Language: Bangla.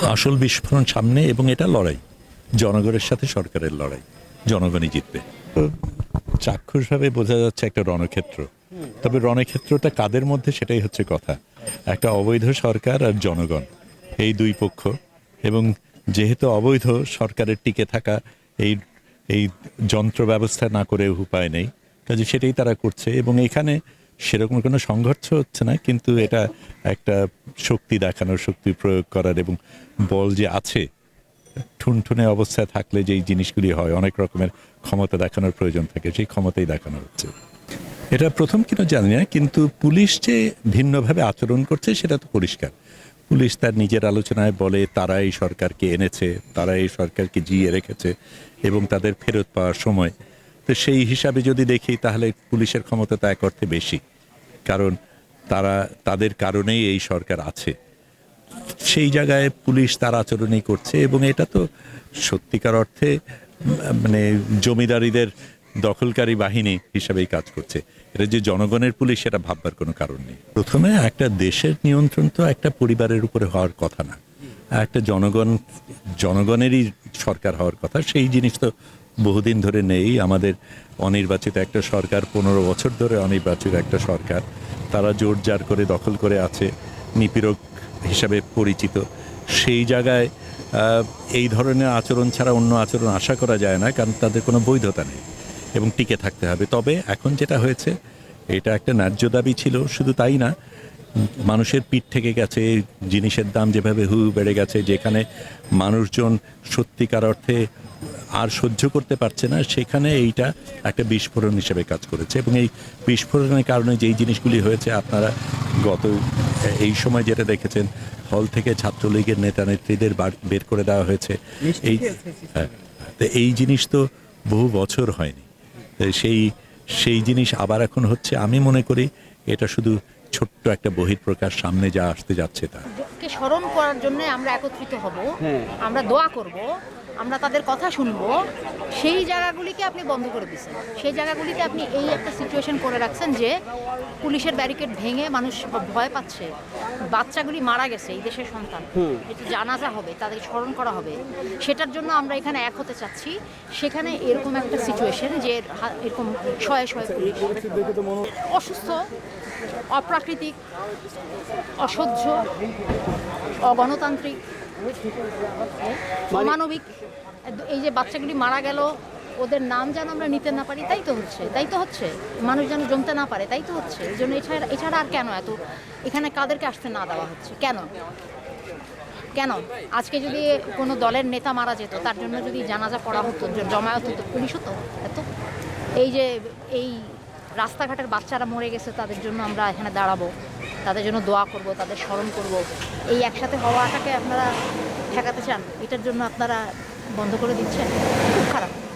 আসল বিস্ফোরণ সামনে এবং এটা লড়াই। জনগণের সাথে সরকারের লড়াই। জনগণই জিতবে। চাক্ষুষভাবে বোঝা যাচ্ছে একটা রণক্ষেত্র। তবে রণক্ষেত্রটা কাদের মধ্যে সেটাই হচ্ছে কথা। একটা অবৈধ সরকার আর জনগণ। এই দুই পক্ষ। এবং যেহেতু অবৈধ, সরকারের টিকে থাকা এই এই যন্ত্র ব্যবস্থা না করে উপায় নেই। কাজে সেটাই তারা করছে। এবং এখানে সেরকম কোনো সংঘর্ষ হচ্ছে না, কিন্তু এটা একটা শক্তি দেখানোর শক্তি প্রয়োগ করার এবং বল যে আছে, ঠুনঠুনে অবস্থায় থাকলে যেই জিনিসগুলি হয়, অনেক রকমের ক্ষমতা দেখানোর প্রয়োজন থাকে, সেই ক্ষমতাই দেখানো হচ্ছে। এটা প্রথম কিনা জানি না, কিন্তু পুলিশ যে ভিন্নভাবে আচরণ করছে সেটা তো পরিষ্কার। পুলিশ তার নিজের আলোচনায় বলে তারা এই সরকারকে এনেছে তারা এই সরকারকে জিয়ে রেখেছে এবং তাদের ফেরত পাওয়ার সময়। তো সেই হিসাবে যদি দেখি, তাহলে পুলিশের ক্ষমতা তো এক অর্থে বেশি। কারণ তারা, তাদের কারণেই এই সরকার আছে। সেই জায়গায় পুলিশ তার আচরণই করছে এবং এটা তো সত্যিকার অর্থে মানে জমিদারিদের দখলকারী বাহিনী হিসাবেই কাজ করছে। এটা যে জনগণের পুলিশ সেটা ভাববার কোনো কারণ নেই। প্রথমে একটা দেশের নিয়ন্ত্রণ তো একটা পরিবারের উপরে হওয়ার কথা না। একটা জনগণ, জনগণেরই সরকার হওয়ার কথা। সেই জিনিস তো বহুদিন ধরে নেই। আমাদের অনির্বাচিত একটা সরকার, পনেরো বছর ধরে অনির্বাচিত একটা সরকার। তারা জোর জার করে দখল করে আছে, নিপীড়ক হিসাবে পরিচিত। সেই জায়গায় এই ধরনের আচরণ ছাড়া অন্য আচরণ আশা করা যায় না, কারণ তাদের কোনো বৈধতা নেই এবং টিকে থাকতে হবে। তবে এখন যেটা হয়েছে, এটা একটা ন্যায্য দাবি ছিল, শুধু তাই না, মানুষের পিঠ থেকে গেছে, জিনিসের দাম যেভাবে হু বেড়ে গেছে, যেখানে মানুষজন সত্যিকার অর্থে আর সহ্য করতে পারছে না সেখানে এইটা একটা বিস্ফোরণ হিসেবে কাজ করেছে। এবং এই বিস্ফোরণের কারণে যেই জিনিসগুলি হয়েছে আপনারা গত এই সময় যেটা দেখেছেন হল থেকে ছাত্রলীগের নেতা নেত্রীদের বের করে দেওয়া হয়েছে। এই হ্যাঁ তো এই জিনিস তো বহু বছর হয়নি। তো সেই সেই জিনিস আবার এখন হচ্ছে আমি মনে করি এটা শুধু ছোট্ট একটা বহিঃপ্রকাশ সামনে যা আসতে যাচ্ছে তা। স্মরণ করার জন্য আমরা একত্রিত হব। আমরা দোয়া করব আমরা তাদের কথা শুনব সেই জায়গাগুলিকে আপনি বন্ধ করে দিচ্ছেন। সেই জায়গাগুলিতে আপনি এই একটা সিচুয়েশন করে রাখছেন যে পুলিশের ব্যারিকেড ভেঙে মানুষ ভয় পাচ্ছে বাচ্চাগুলি মারা গেছে এই দেশের সন্তান। এটি জানাজা হবে তাদের স্মরণ করা হবে সেটার জন্য আমরা এখানে এক হতে চাচ্ছি। সেখানে এরকম একটা সিচুয়েশন যে এরকম শয়ে শয়ে পুলিশ অসুস্থ অপ্রাকৃতিক অসহ্য অগণতান্ত্রিক অমানবিক। এই যে বাচ্চাগুলি মারা গেল, ওদের নাম যেন আমরা নিতে না পারি, তাই তো হচ্ছে, তাই তো হচ্ছে। মানুষ যেন জমতে না পারে, তাই তো হচ্ছে। এই জন্য এছাড়া এছাড়া আর কেন এত এখানে কাদেরকে আসতে না দেওয়া হচ্ছে? কেন? কেন? আজকে যদি কোনো দলের নেতা মারা যেত, তার জন্য যদি জানাজা পড়া হতো জমায়েত হতো, পুলিশ হতো? এত। এই যে এই রাস্তাঘাটের বাচ্চারা মরে গেছে, তাদের জন্য আমরা এখানে দাঁড়াবো। তাদের জন্য দোয়া করব, তাদের স্মরণ করব। এই একসাথে হওয়াটাকে আপনারা ঠেকাতে চান, এটার জন্য আপনারা বন্ধ করে দিচ্ছেন? খুব খারাপ।